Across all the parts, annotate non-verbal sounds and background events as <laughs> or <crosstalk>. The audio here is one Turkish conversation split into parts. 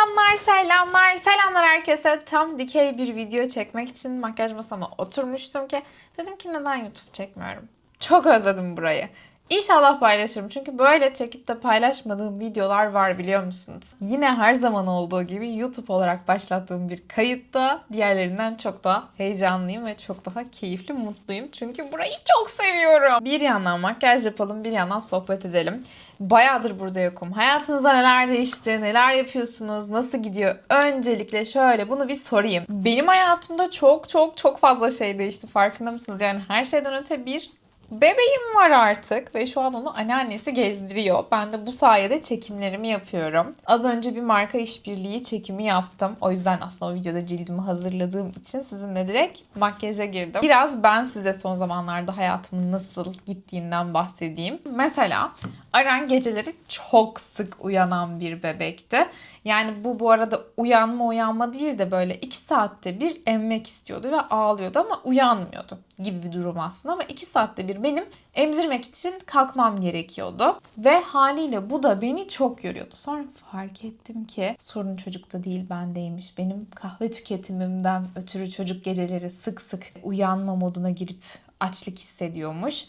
Selamlar, selamlar, selamlar herkese. Tam dikey bir video çekmek için makyaj masama oturmuştum ki dedim ki neden YouTube çekmiyorum? Çok özledim burayı. İnşallah paylaşırım çünkü böyle çekip de paylaşmadığım videolar var biliyor musunuz? Yine her zaman olduğu gibi YouTube olarak başlattığım bir kayıtta diğerlerinden çok daha heyecanlıyım ve çok daha keyifli, mutluyum. Çünkü burayı çok seviyorum. Bir yandan makyaj yapalım, bir yandan sohbet edelim. Bayağıdır burada yokum. Hayatınızda neler değişti, neler yapıyorsunuz, nasıl gidiyor? Öncelikle şöyle bunu bir sorayım. Benim hayatımda çok çok çok fazla şey değişti farkında mısınız? Yani her şeyden öte bir Bebeğim var artık ve şu an onu anneannesi gezdiriyor. Ben de bu sayede çekimlerimi yapıyorum. Az önce bir marka işbirliği çekimi yaptım. O yüzden aslında o videoda cildimi hazırladığım için sizinle direkt makyaja girdim. Biraz ben size son zamanlarda hayatımın nasıl gittiğinden bahsedeyim. Mesela Aran geceleri çok sık uyanan bir bebekti. Yani bu bu arada uyanma uyanma değil de böyle 2 saatte bir emmek istiyordu ve ağlıyordu ama uyanmıyordu gibi bir durum aslında ama 2 saatte bir benim emzirmek için kalkmam gerekiyordu. Ve haliyle bu da beni çok yoruyordu. Sonra fark ettim ki sorun çocukta değil bendeymiş. Benim kahve tüketimimden ötürü çocuk geceleri sık sık uyanma moduna girip açlık hissediyormuş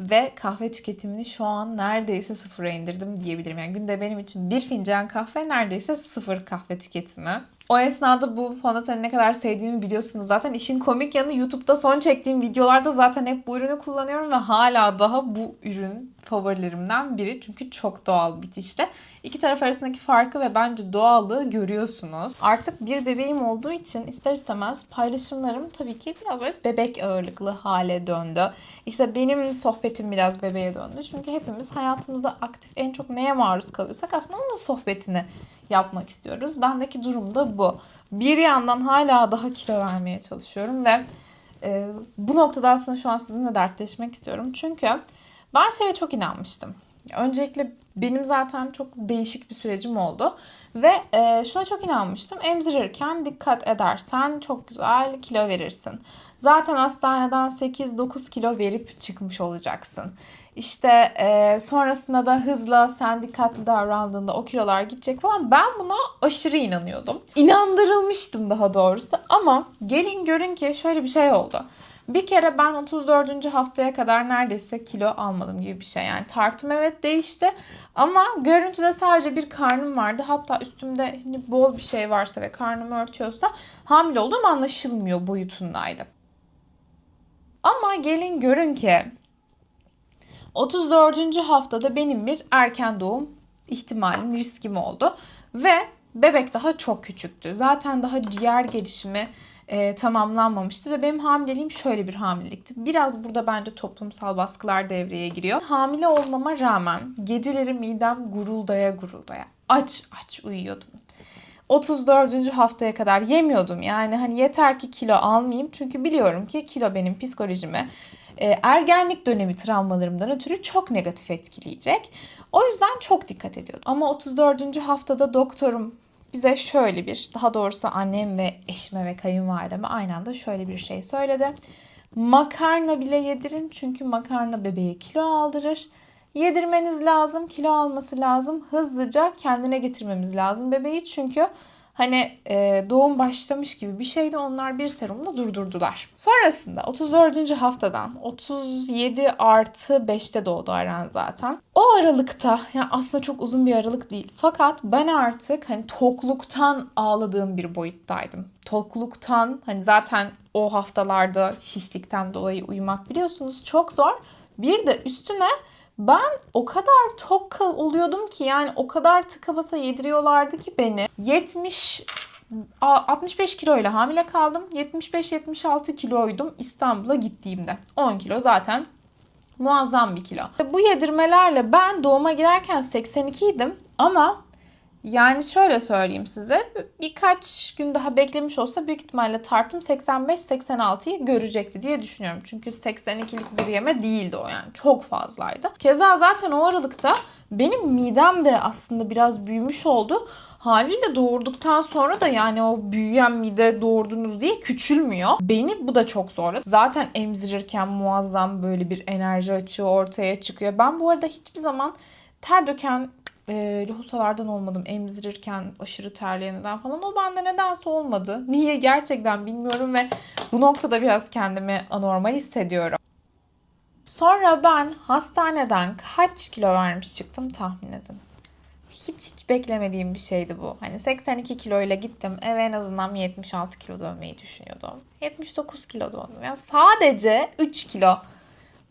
ve kahve tüketimini şu an neredeyse sıfıra indirdim diyebilirim. Yani günde benim için bir fincan kahve neredeyse sıfır kahve tüketimi. O esnada bu fondöteni ne kadar sevdiğimi biliyorsunuz. Zaten işin komik yanı YouTube'da son çektiğim videolarda zaten hep bu ürünü kullanıyorum ve hala daha bu ürün favorilerimden biri. Çünkü çok doğal bitişte. İki taraf arasındaki farkı ve bence doğallığı görüyorsunuz. Artık bir bebeğim olduğu için ister istemez paylaşımlarım tabii ki biraz böyle bebek ağırlıklı hale döndü. İşte benim sohbetim biraz bebeğe döndü. Çünkü hepimiz hayatımızda aktif en çok neye maruz kalıyorsak aslında onun sohbetini yapmak istiyoruz. Bendeki durum da bu. Bir yandan hala daha kilo vermeye çalışıyorum ve e, bu noktada aslında şu an sizinle dertleşmek istiyorum. Çünkü ben şeye çok inanmıştım. Öncelikle benim zaten çok değişik bir sürecim oldu. Ve e, şuna çok inanmıştım. Emzirirken dikkat edersen çok güzel kilo verirsin. Zaten hastaneden 8-9 kilo verip çıkmış olacaksın. İşte e, sonrasında da hızla sen dikkatli davrandığında o kilolar gidecek falan. Ben buna aşırı inanıyordum. İnandırılmıştım daha doğrusu. Ama gelin görün ki şöyle bir şey oldu. Bir kere ben 34. haftaya kadar neredeyse kilo almadım gibi bir şey. Yani tartım evet değişti ama görüntüde sadece bir karnım vardı. Hatta üstümde hani bol bir şey varsa ve karnımı örtüyorsa hamile olduğum anlaşılmıyor boyutundaydı. Ama gelin görün ki 34. haftada benim bir erken doğum ihtimalim, riskim oldu. Ve bebek daha çok küçüktü. Zaten daha ciğer gelişimi e, tamamlanmamıştı ve benim hamileliğim şöyle bir hamilelikti. Biraz burada bence toplumsal baskılar devreye giriyor. Hamile olmama rağmen geceleri midem guruldaya guruldaya aç aç uyuyordum. 34. haftaya kadar yemiyordum. Yani hani yeter ki kilo almayayım. Çünkü biliyorum ki kilo benim psikolojimi e, ergenlik dönemi travmalarımdan ötürü çok negatif etkileyecek. O yüzden çok dikkat ediyordum. Ama 34. haftada doktorum bize şöyle bir, daha doğrusu annem ve eşime ve kayınvalideme aynı anda şöyle bir şey söyledi. Makarna bile yedirin çünkü makarna bebeğe kilo aldırır. Yedirmeniz lazım, kilo alması lazım. Hızlıca kendine getirmemiz lazım bebeği çünkü hani e, doğum başlamış gibi bir şeydi onlar bir serumla durdurdular. Sonrasında 34. haftadan 37 artı 5'te doğdu Aran zaten. O aralıkta yani aslında çok uzun bir aralık değil. Fakat ben artık hani tokluktan ağladığım bir boyuttaydım. Tokluktan hani zaten o haftalarda şişlikten dolayı uyumak biliyorsunuz çok zor. Bir de üstüne ben o kadar tok oluyordum ki yani o kadar tıka basa yediriyorlardı ki beni. 70 65 kilo ile hamile kaldım. 75-76 kiloydum İstanbul'a gittiğimde. 10 kilo zaten muazzam bir kilo. Bu yedirmelerle ben doğuma girerken 82 idim ama yani şöyle söyleyeyim size birkaç gün daha beklemiş olsa büyük ihtimalle tartım 85-86'yı görecekti diye düşünüyorum. Çünkü 82'lik bir yeme değildi o yani çok fazlaydı. Keza zaten o aralıkta benim midem de aslında biraz büyümüş oldu. Haliyle doğurduktan sonra da yani o büyüyen mide doğurdunuz diye küçülmüyor. Beni bu da çok zorladı. Zaten emzirirken muazzam böyle bir enerji açığı ortaya çıkıyor. Ben bu arada hiçbir zaman ter döken e, lohusalardan olmadım emzirirken aşırı terleyeniden falan. O bende nedense olmadı. Niye gerçekten bilmiyorum ve bu noktada biraz kendimi anormal hissediyorum. Sonra ben hastaneden kaç kilo vermiş çıktım tahmin edin. Hiç hiç beklemediğim bir şeydi bu. Hani 82 kilo ile gittim eve en azından 76 kilo dönmeyi düşünüyordum. 79 kilo döndüm. Yani sadece 3 kilo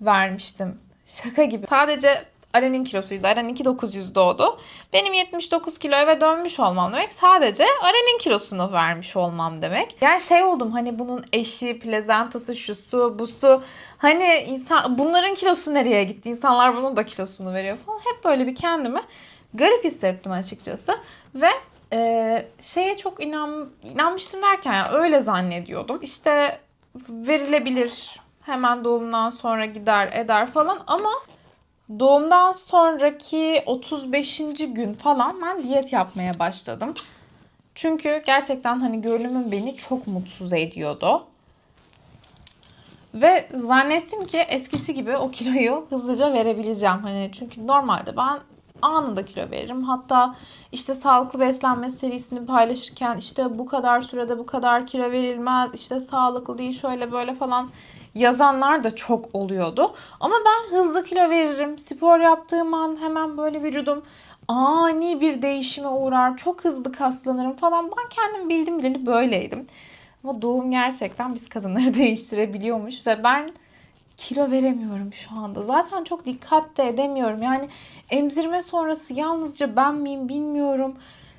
vermiştim. Şaka gibi. Sadece Aren'in kilosuydu. Aren 2900 doğdu. Benim 79 kilo eve dönmüş olmam demek sadece Aren'in kilosunu vermiş olmam demek. Yani şey oldum hani bunun eşi, plezantası, şusu, busu. Hani insan bunların kilosu nereye gitti? İnsanlar bunun da kilosunu veriyor falan. Hep böyle bir kendimi garip hissettim açıkçası. Ve e, şeye çok inan, inanmıştım derken yani öyle zannediyordum. İşte verilebilir hemen doğumdan sonra gider eder falan ama doğumdan sonraki 35. gün falan ben diyet yapmaya başladım. Çünkü gerçekten hani görünümüm beni çok mutsuz ediyordu. Ve zannettim ki eskisi gibi o kiloyu <laughs> hızlıca verebileceğim. Hani çünkü normalde ben anında kilo veririm. Hatta işte sağlıklı beslenme serisini paylaşırken işte bu kadar sürede bu kadar kilo verilmez. işte sağlıklı değil şöyle böyle falan yazanlar da çok oluyordu. Ama ben hızlı kilo veririm. Spor yaptığım an hemen böyle vücudum ani bir değişime uğrar. Çok hızlı kaslanırım falan. Ben kendim bildim bileli böyleydim. Ama doğum gerçekten biz kadınları <laughs> değiştirebiliyormuş ve ben kilo veremiyorum şu anda. Zaten çok dikkat de edemiyorum. Yani emzirme sonrası yalnızca ben miyim bilmiyorum.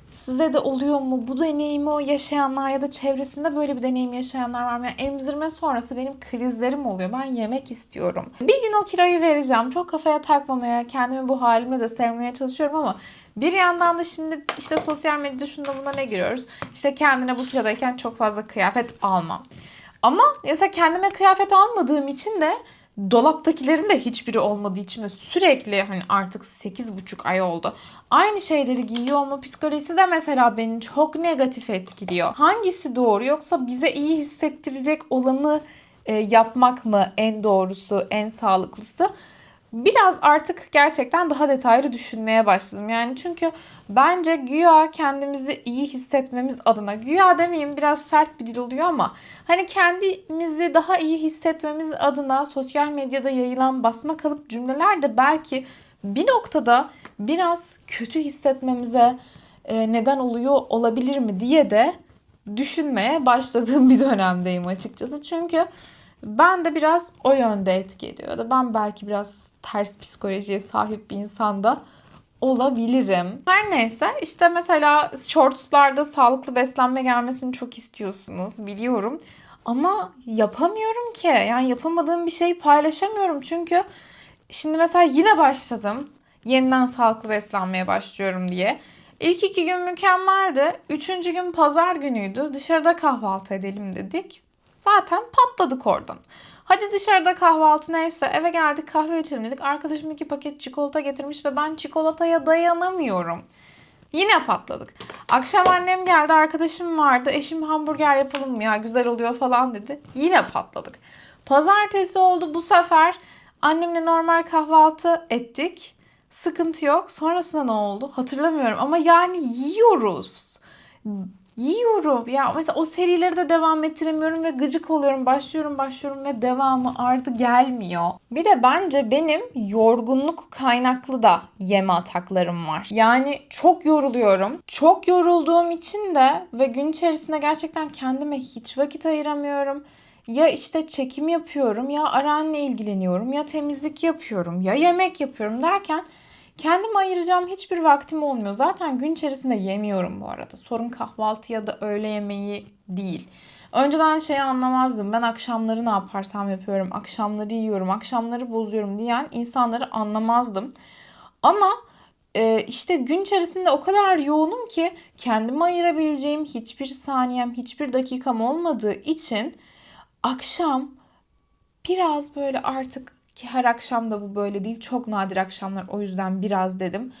Size de oluyor mu? Bu deneyimi o yaşayanlar ya da çevresinde böyle bir deneyim yaşayanlar var mı? Yani emzirme sonrası benim krizlerim oluyor. Ben yemek istiyorum. Bir gün o kiloyu vereceğim. Çok kafaya takmamaya, kendimi bu halime de sevmeye çalışıyorum ama bir yandan da şimdi işte sosyal medyada şunda buna ne giriyoruz? İşte kendine bu kilodayken çok fazla kıyafet almam. Ama mesela kendime kıyafet almadığım için de dolaptakilerin de hiçbiri olmadığı için ve sürekli hani artık 8,5 ay oldu. Aynı şeyleri giyiyor olma psikolojisi de mesela beni çok negatif etkiliyor. Hangisi doğru yoksa bize iyi hissettirecek olanı e, yapmak mı en doğrusu, en sağlıklısı? Biraz artık gerçekten daha detaylı düşünmeye başladım. Yani çünkü bence güya kendimizi iyi hissetmemiz adına, güya demeyeyim biraz sert bir dil oluyor ama hani kendimizi daha iyi hissetmemiz adına sosyal medyada yayılan basma kalıp cümleler de belki bir noktada biraz kötü hissetmemize e, neden oluyor olabilir mi diye de düşünmeye başladığım bir dönemdeyim açıkçası. Çünkü ben de biraz o yönde etki ediyor. Ya da ben belki biraz ters psikolojiye sahip bir insanda olabilirim. Her neyse işte mesela shortslarda sağlıklı beslenme gelmesini çok istiyorsunuz biliyorum. Ama yapamıyorum ki. Yani yapamadığım bir şeyi paylaşamıyorum. Çünkü şimdi mesela yine başladım. Yeniden sağlıklı beslenmeye başlıyorum diye. İlk iki gün mükemmeldi. Üçüncü gün pazar günüydü. Dışarıda kahvaltı edelim dedik. Zaten patladık oradan. Hadi dışarıda kahvaltı neyse eve geldik kahve içelim dedik. Arkadaşım iki paket çikolata getirmiş ve ben çikolataya dayanamıyorum. Yine patladık. Akşam annem geldi arkadaşım vardı. Eşim hamburger yapalım mı ya güzel oluyor falan dedi. Yine patladık. Pazartesi oldu bu sefer annemle normal kahvaltı ettik. Sıkıntı yok. Sonrasında ne oldu hatırlamıyorum ama yani yiyoruz yiyorum. Ya mesela o serileri de devam ettiremiyorum ve gıcık oluyorum. Başlıyorum başlıyorum ve devamı artık gelmiyor. Bir de bence benim yorgunluk kaynaklı da yeme ataklarım var. Yani çok yoruluyorum. Çok yorulduğum için de ve gün içerisinde gerçekten kendime hiç vakit ayıramıyorum. Ya işte çekim yapıyorum ya Aren'le ilgileniyorum ya temizlik yapıyorum ya yemek yapıyorum derken Kendime ayıracağım hiçbir vaktim olmuyor. Zaten gün içerisinde yemiyorum bu arada. Sorun kahvaltı ya da öğle yemeği değil. Önceden şeyi anlamazdım. Ben akşamları ne yaparsam yapıyorum. Akşamları yiyorum, akşamları bozuyorum diyen insanları anlamazdım. Ama e, işte gün içerisinde o kadar yoğunum ki kendime ayırabileceğim hiçbir saniyem, hiçbir dakikam olmadığı için akşam biraz böyle artık ki her akşam da bu böyle değil. Çok nadir akşamlar o yüzden biraz dedim.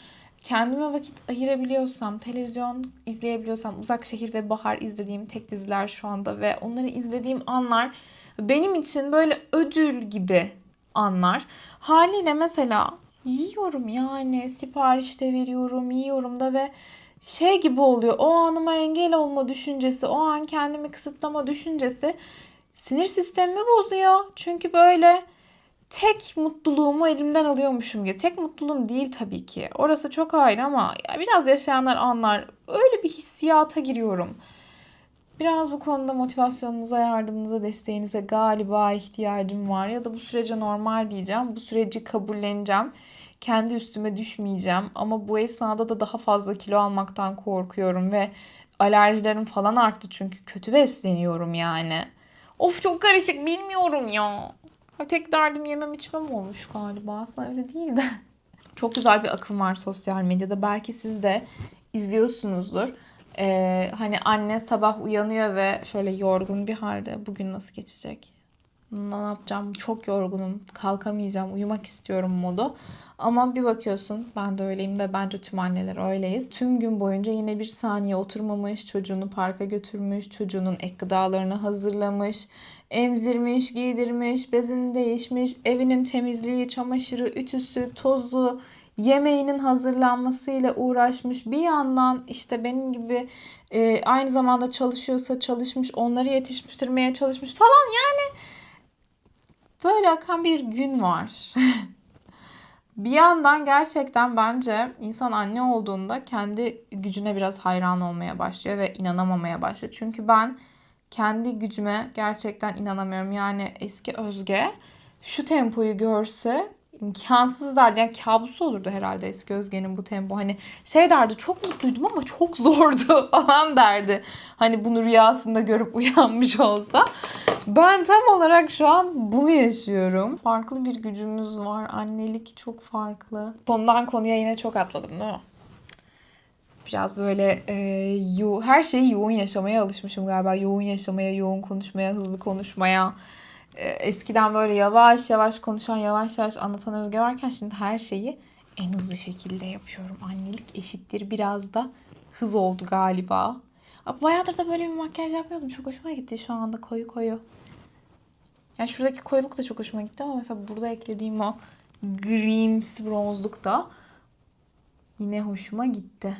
Kendime vakit ayırabiliyorsam, televizyon izleyebiliyorsam, Uzak Şehir ve Bahar izlediğim tek diziler şu anda ve onları izlediğim anlar benim için böyle ödül gibi anlar. Haliyle mesela yiyorum yani. Sipariş de veriyorum, yiyorum da ve şey gibi oluyor. O anıma engel olma düşüncesi, o an kendimi kısıtlama düşüncesi sinir sistemimi bozuyor. Çünkü böyle tek mutluluğumu elimden alıyormuşum gibi. Tek mutluluğum değil tabii ki. Orası çok ayrı ama ya biraz yaşayanlar anlar. Öyle bir hissiyata giriyorum. Biraz bu konuda motivasyonunuza, yardımınıza, desteğinize galiba ihtiyacım var. Ya da bu sürece normal diyeceğim. Bu süreci kabulleneceğim. Kendi üstüme düşmeyeceğim. Ama bu esnada da daha fazla kilo almaktan korkuyorum ve alerjilerim falan arttı çünkü kötü besleniyorum yani. Of çok karışık bilmiyorum ya. Tek derdim yemem içmem olmuş galiba. Aslında öyle değil de. <laughs> Çok güzel bir akım var sosyal medyada. Belki siz de izliyorsunuzdur. Ee, hani anne sabah uyanıyor ve şöyle yorgun bir halde bugün nasıl geçecek? Ne yapacağım? Çok yorgunum. Kalkamayacağım. Uyumak istiyorum modu. Ama bir bakıyorsun ben de öyleyim ve bence tüm anneler öyleyiz. Tüm gün boyunca yine bir saniye oturmamış, çocuğunu parka götürmüş, çocuğunun ek gıdalarını hazırlamış, emzirmiş, giydirmiş, bezini değişmiş, evinin temizliği, çamaşırı, ütüsü, tozu, yemeğinin hazırlanmasıyla uğraşmış. Bir yandan işte benim gibi e, aynı zamanda çalışıyorsa çalışmış, onları yetiştirmeye çalışmış falan yani böyle akan bir gün var. <laughs> bir yandan gerçekten bence insan anne olduğunda kendi gücüne biraz hayran olmaya başlıyor ve inanamamaya başlıyor. Çünkü ben kendi gücüme gerçekten inanamıyorum. Yani eski Özge şu tempoyu görse imkansız derdi. Yani kabusu olurdu herhalde eski Özge'nin bu tempo. Hani şey derdi çok mutluydum ama çok <laughs> zordu falan derdi. Hani bunu rüyasında görüp <laughs> uyanmış olsa. Ben tam olarak şu an bunu yaşıyorum. Farklı bir gücümüz var. Annelik çok farklı. Konudan konuya yine çok atladım değil mi? Biraz böyle e, yo- her şeyi yoğun yaşamaya alışmışım galiba. Yoğun yaşamaya, yoğun konuşmaya, hızlı konuşmaya. E, eskiden böyle yavaş yavaş konuşan, yavaş yavaş anlatan Özge varken şimdi her şeyi en hızlı şekilde yapıyorum. Annelik eşittir biraz da hız oldu galiba. Bayağıdır da böyle bir makyaj yapmıyordum. Çok hoşuma gitti şu anda koyu koyu. Yani şuradaki koyuluk da çok hoşuma gitti ama mesela burada eklediğim o grimsi bronzluk da yine hoşuma gitti.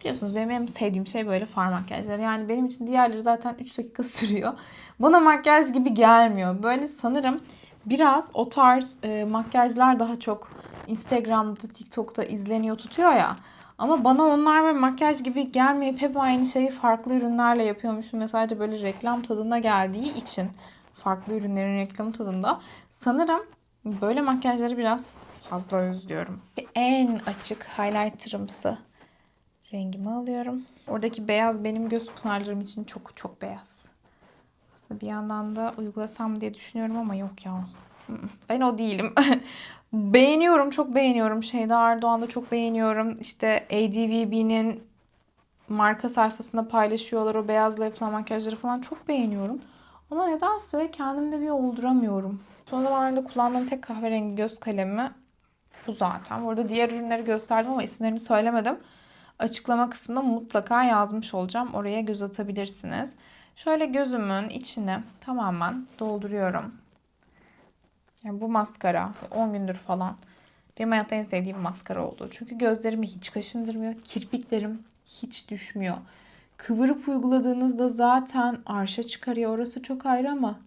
Biliyorsunuz benim en sevdiğim şey böyle far makyajları. Yani benim için diğerleri zaten 3 dakika <laughs> sürüyor. Bana makyaj gibi gelmiyor. Böyle sanırım biraz o tarz e, makyajlar daha çok Instagram'da, TikTok'ta izleniyor tutuyor ya. Ama bana onlar böyle makyaj gibi gelmeyip hep aynı şeyi farklı ürünlerle yapıyormuşum. Ve sadece böyle reklam tadında geldiği için farklı ürünlerin reklam tadında. Sanırım böyle makyajları biraz fazla özlüyorum. En açık highlighterımsı rengimi alıyorum. Oradaki beyaz benim göz pınarlarım için çok çok beyaz. Aslında bir yandan da uygulasam diye düşünüyorum ama yok ya. Ben o değilim. <laughs> beğeniyorum, çok beğeniyorum. Şeyda Erdoğan'da çok beğeniyorum. İşte ADVB'nin marka sayfasında paylaşıyorlar o beyazla yapılan makyajları falan çok beğeniyorum. Ama nedense kendimde bir olduramıyorum. Son zamanlarda kullandığım tek kahverengi göz kalemi bu zaten. Burada diğer ürünleri gösterdim ama isimlerini söylemedim. Açıklama kısmında mutlaka yazmış olacağım. Oraya göz atabilirsiniz. Şöyle gözümün içine tamamen dolduruyorum. Yani bu maskara 10 gündür falan benim hayatta en sevdiğim maskara oldu. Çünkü gözlerimi hiç kaşındırmıyor. Kirpiklerim hiç düşmüyor. Kıvırıp uyguladığınızda zaten arşa çıkarıyor. Orası çok ayrı ama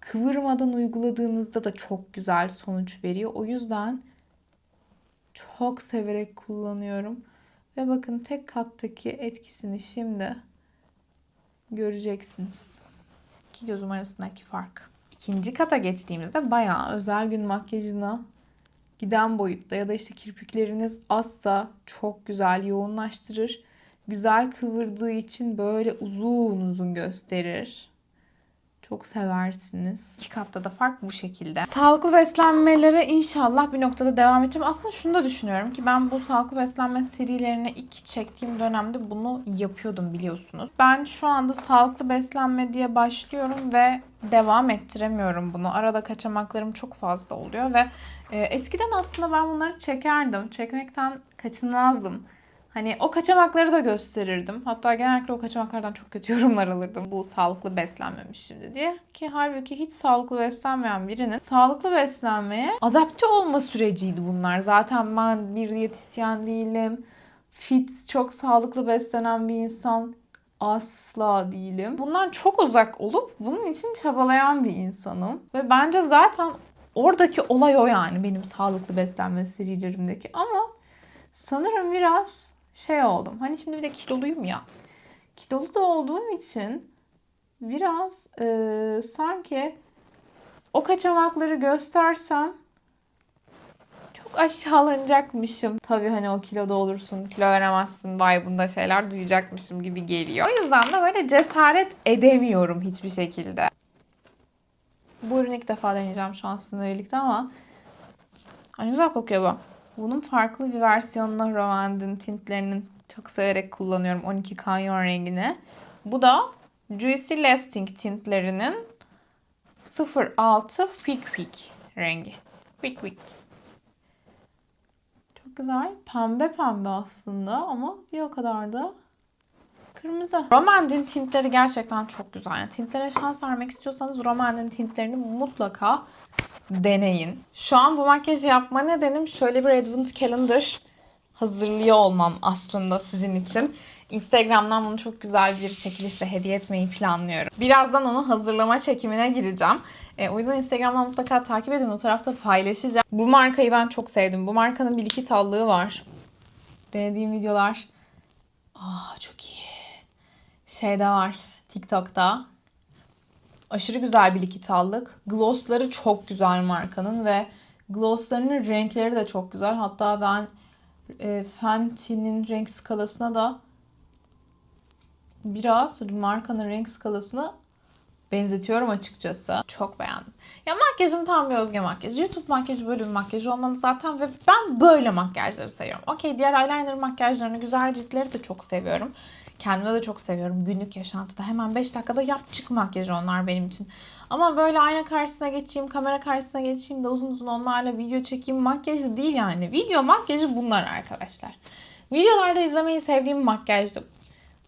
kıvırmadan uyguladığınızda da çok güzel sonuç veriyor. O yüzden çok severek kullanıyorum. Ve bakın tek kattaki etkisini şimdi göreceksiniz. İki gözüm arasındaki fark. İkinci kata geçtiğimizde bayağı özel gün makyajına giden boyutta ya da işte kirpikleriniz azsa çok güzel yoğunlaştırır. Güzel kıvırdığı için böyle uzun uzun gösterir. Çok seversiniz. İki katta da fark bu şekilde. Sağlıklı beslenmelere inşallah bir noktada devam edeceğim. Aslında şunu da düşünüyorum ki ben bu sağlıklı beslenme serilerini ilk çektiğim dönemde bunu yapıyordum biliyorsunuz. Ben şu anda sağlıklı beslenme diye başlıyorum ve devam ettiremiyorum bunu. Arada kaçamaklarım çok fazla oluyor ve e, eskiden aslında ben bunları çekerdim. Çekmekten kaçınmazdım. Hani o kaçamakları da gösterirdim. Hatta genellikle o kaçamaklardan çok kötü <laughs> yorumlar alırdım. Bu sağlıklı beslenmemiş şimdi diye. Ki halbuki hiç sağlıklı beslenmeyen birinin sağlıklı beslenmeye adapte olma süreciydi bunlar. Zaten ben bir diyetisyen değilim. Fit, çok sağlıklı beslenen bir insan asla değilim. Bundan çok uzak olup bunun için çabalayan bir insanım. Ve bence zaten oradaki olay o yani benim sağlıklı beslenme serilerimdeki. Ama sanırım biraz şey oldum. Hani şimdi bir de kiloluyum ya. Kilolu da olduğum için biraz eee, sanki o kaçamakları göstersem çok aşağılanacakmışım. Tabii hani o kiloda olursun, kilo veremezsin, vay bunda şeyler duyacakmışım gibi geliyor. O yüzden de böyle cesaret edemiyorum hiçbir şekilde. Bu ürünü ilk defa deneyeceğim şu an sizinle birlikte ama Ay güzel kokuyor bu. Bunun farklı bir versiyonunu Rovand'in tintlerinin çok severek kullanıyorum. 12 kanyon rengini. Bu da Juicy Lasting tintlerinin 06 Quick Quick rengi. Quick Quick. Çok güzel. Pembe pembe aslında ama bir o kadar da kırmızı. Romandin tintleri gerçekten çok güzel. Yani tintlere şans vermek istiyorsanız Romandin tintlerini mutlaka deneyin. Şu an bu makyajı yapma nedenim şöyle bir Advent Calendar hazırlıyor olmam aslında sizin için. Instagram'dan bunu çok güzel bir çekilişle hediye etmeyi planlıyorum. Birazdan onu hazırlama çekimine gireceğim. E, o yüzden Instagram'dan mutlaka takip edin. O tarafta paylaşacağım. Bu markayı ben çok sevdim. Bu markanın bir iki tallığı var. Denediğim videolar. Aa çok iyi. Şeyde var. TikTok'ta. Aşırı güzel bir likitallık. Glossları çok güzel markanın ve glosslarının renkleri de çok güzel. Hatta ben e, Fenty'nin renk skalasına da biraz markanın renk skalasına benzetiyorum açıkçası. Çok beğendim. Ya makyajım tam bir özge makyaj. YouTube makyajı böyle bir makyaj olmalı zaten ve ben böyle makyajları seviyorum. Okey diğer eyeliner makyajlarını, güzel ciltleri de çok seviyorum. Kendime de çok seviyorum. Günlük yaşantıda hemen 5 dakikada yap çık makyajı onlar benim için. Ama böyle ayna karşısına geçeyim, kamera karşısına geçeyim de uzun uzun onlarla video çekeyim makyajı değil yani. Video makyajı bunlar arkadaşlar. Videolarda izlemeyi sevdiğim makyajdı.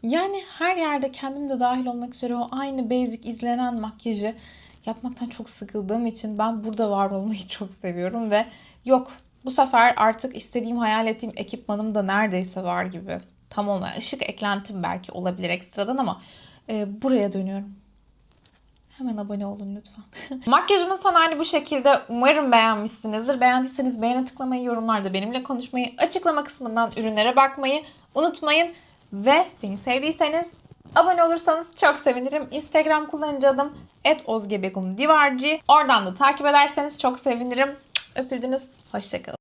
Yani her yerde kendim de dahil olmak üzere o aynı basic izlenen makyajı yapmaktan çok sıkıldığım için ben burada var olmayı <laughs> çok seviyorum ve yok bu sefer artık istediğim hayal ettiğim ekipmanım da neredeyse var gibi. Tam olarak ışık eklentim belki olabilir ekstradan ama e, buraya dönüyorum. Hemen abone olun lütfen. <laughs> Makyajımın son hali bu şekilde. Umarım beğenmişsinizdir. Beğendiyseniz beğene tıklamayı, yorumlarda benimle konuşmayı, açıklama kısmından ürünlere bakmayı unutmayın. Ve beni sevdiyseniz abone olursanız çok sevinirim. Instagram kullanıcı adım @ozgebegumdivarci. Oradan da takip ederseniz çok sevinirim. Öpüldünüz. Hoşçakalın.